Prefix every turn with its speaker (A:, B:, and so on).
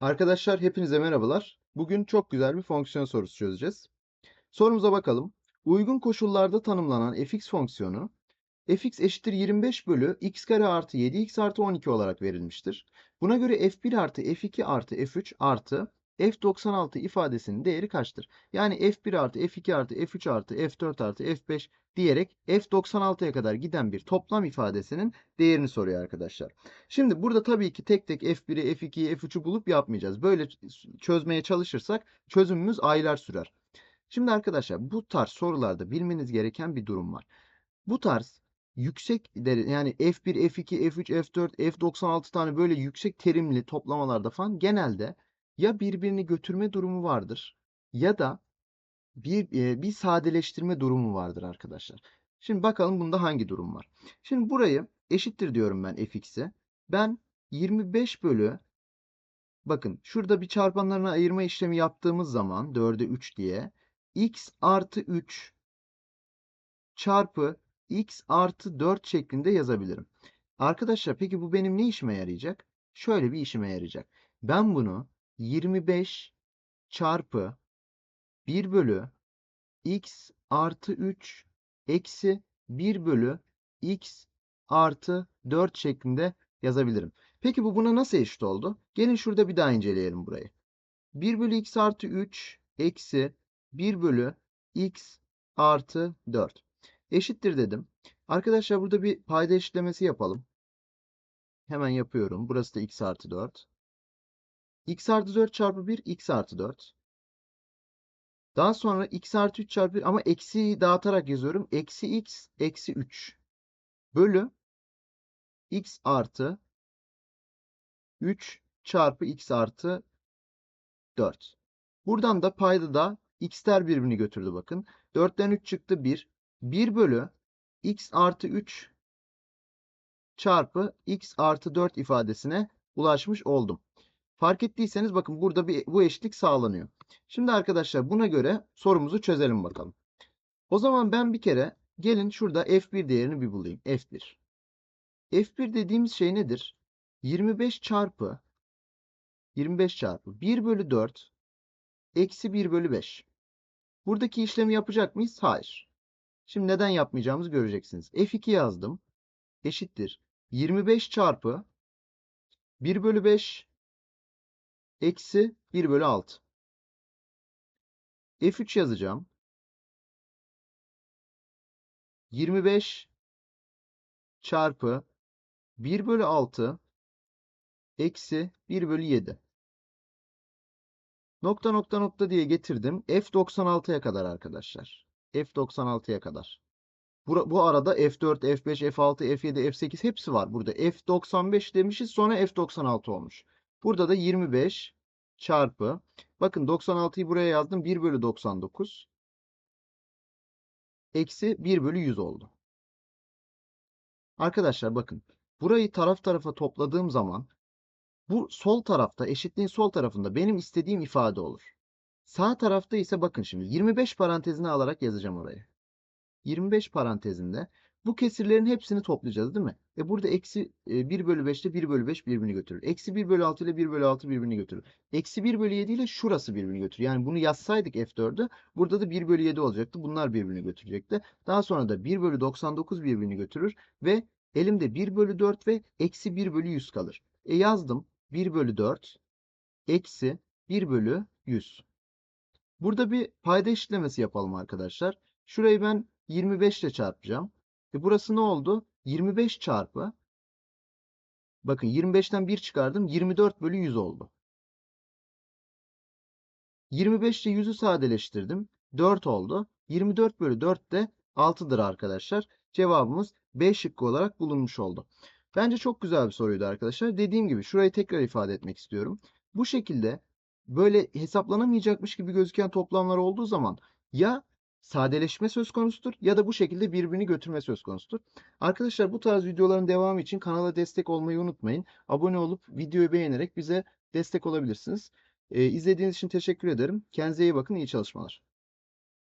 A: Arkadaşlar hepinize merhabalar. Bugün çok güzel bir fonksiyon sorusu çözeceğiz. Sorumuza bakalım. Uygun koşullarda tanımlanan fx fonksiyonu fx eşittir 25 bölü x kare artı 7x artı 12 olarak verilmiştir. Buna göre f1 artı f2 artı f3 artı f96 ifadesinin değeri kaçtır? Yani f1 artı f2 artı f3 artı f4 artı f5 diyerek f96'ya kadar giden bir toplam ifadesinin değerini soruyor arkadaşlar. Şimdi burada tabii ki tek tek f1'i, f2'yi, f3'ü bulup yapmayacağız. Böyle çözmeye çalışırsak çözümümüz aylar sürer. Şimdi arkadaşlar bu tarz sorularda bilmeniz gereken bir durum var. Bu tarz yüksek yani F1, F2, F3, F4, F96 tane böyle yüksek terimli toplamalarda falan genelde ya birbirini götürme durumu vardır ya da bir bir sadeleştirme durumu vardır arkadaşlar. Şimdi bakalım bunda hangi durum var. Şimdi burayı eşittir diyorum ben fx'e. Ben 25 bölü bakın şurada bir çarpanlarına ayırma işlemi yaptığımız zaman 4'e 3 diye x artı 3 çarpı x artı 4 şeklinde yazabilirim. Arkadaşlar peki bu benim ne işime yarayacak? Şöyle bir işime yarayacak. Ben bunu 25 çarpı 1 bölü x artı 3 eksi 1 bölü x artı 4 şeklinde yazabilirim. Peki bu buna nasıl eşit oldu? Gelin şurada bir daha inceleyelim burayı. 1 bölü x artı 3 eksi 1 bölü x artı 4. Eşittir dedim. Arkadaşlar burada bir payda eşitlemesi yapalım. Hemen yapıyorum. Burası da x artı 4. x artı 4 çarpı 1 x artı 4. Daha sonra x artı 3 çarpı 1 ama eksiyi dağıtarak yazıyorum. Eksi x eksi 3 bölü x artı 3 çarpı x artı 4. Buradan da payda da x'ler birbirini götürdü bakın. 4'ten 3 çıktı 1. 1 bölü x artı 3 çarpı x artı 4 ifadesine ulaşmış oldum. Fark ettiyseniz bakın burada bir, bu eşitlik sağlanıyor. Şimdi arkadaşlar buna göre sorumuzu çözelim bakalım. O zaman ben bir kere gelin şurada f1 değerini bir bulayım. f1. f1 dediğimiz şey nedir? 25 çarpı 25 çarpı 1 bölü 4 eksi 1 bölü 5. Buradaki işlemi yapacak mıyız? Hayır. Şimdi neden yapmayacağımızı göreceksiniz. F2 yazdım. Eşittir. 25 çarpı 1 bölü 5 eksi 1 bölü 6. F3 yazacağım. 25 çarpı 1 bölü 6 eksi 1 bölü 7. Nokta nokta nokta diye getirdim. F96'ya kadar arkadaşlar. F96'ya kadar. Bu, bu arada F4, F5, F6, F7, F8 hepsi var burada. F95 demişiz sonra F96 olmuş. Burada da 25 çarpı. Bakın 96'yı buraya yazdım. 1 bölü 99. Eksi 1 bölü 100 oldu. Arkadaşlar bakın. Burayı taraf tarafa topladığım zaman bu sol tarafta eşitliğin sol tarafında benim istediğim ifade olur. Sağ tarafta ise bakın şimdi 25 parantezine alarak yazacağım orayı. 25 parantezinde bu kesirlerin hepsini toplayacağız değil mi? E burada eksi 1 bölü 5 ile 1 bölü 5 birbirini götürür. Eksi 1 bölü 6 ile 1 bölü 6 birbirini götürür. Eksi 1 bölü 7 ile şurası birbirini götürür. Yani bunu yazsaydık F4'ü burada da 1 bölü 7 olacaktı. Bunlar birbirini götürecekti. Daha sonra da 1 bölü 99 birbirini götürür ve elimde 1 bölü 4 ve eksi 1 bölü 100 kalır. E yazdım 1 bölü 4 eksi 1 bölü 100. Burada bir payda eşitlemesi yapalım arkadaşlar. Şurayı ben 25 ile çarpacağım. E burası ne oldu? 25 çarpı. Bakın 25'ten 1 çıkardım. 24 bölü 100 oldu. 25 ile 100'ü sadeleştirdim. 4 oldu. 24 bölü 4 de 6'dır arkadaşlar. Cevabımız B şıkkı olarak bulunmuş oldu. Bence çok güzel bir soruydu arkadaşlar. Dediğim gibi şurayı tekrar ifade etmek istiyorum. Bu şekilde böyle hesaplanamayacakmış gibi gözüken toplamlar olduğu zaman ya sadeleşme söz konusudur ya da bu şekilde birbirini götürme söz konusudur. Arkadaşlar bu tarz videoların devamı için kanala destek olmayı unutmayın. Abone olup videoyu beğenerek bize destek olabilirsiniz. Ee, izlediğiniz için teşekkür ederim. Kendinize iyi bakın, iyi çalışmalar.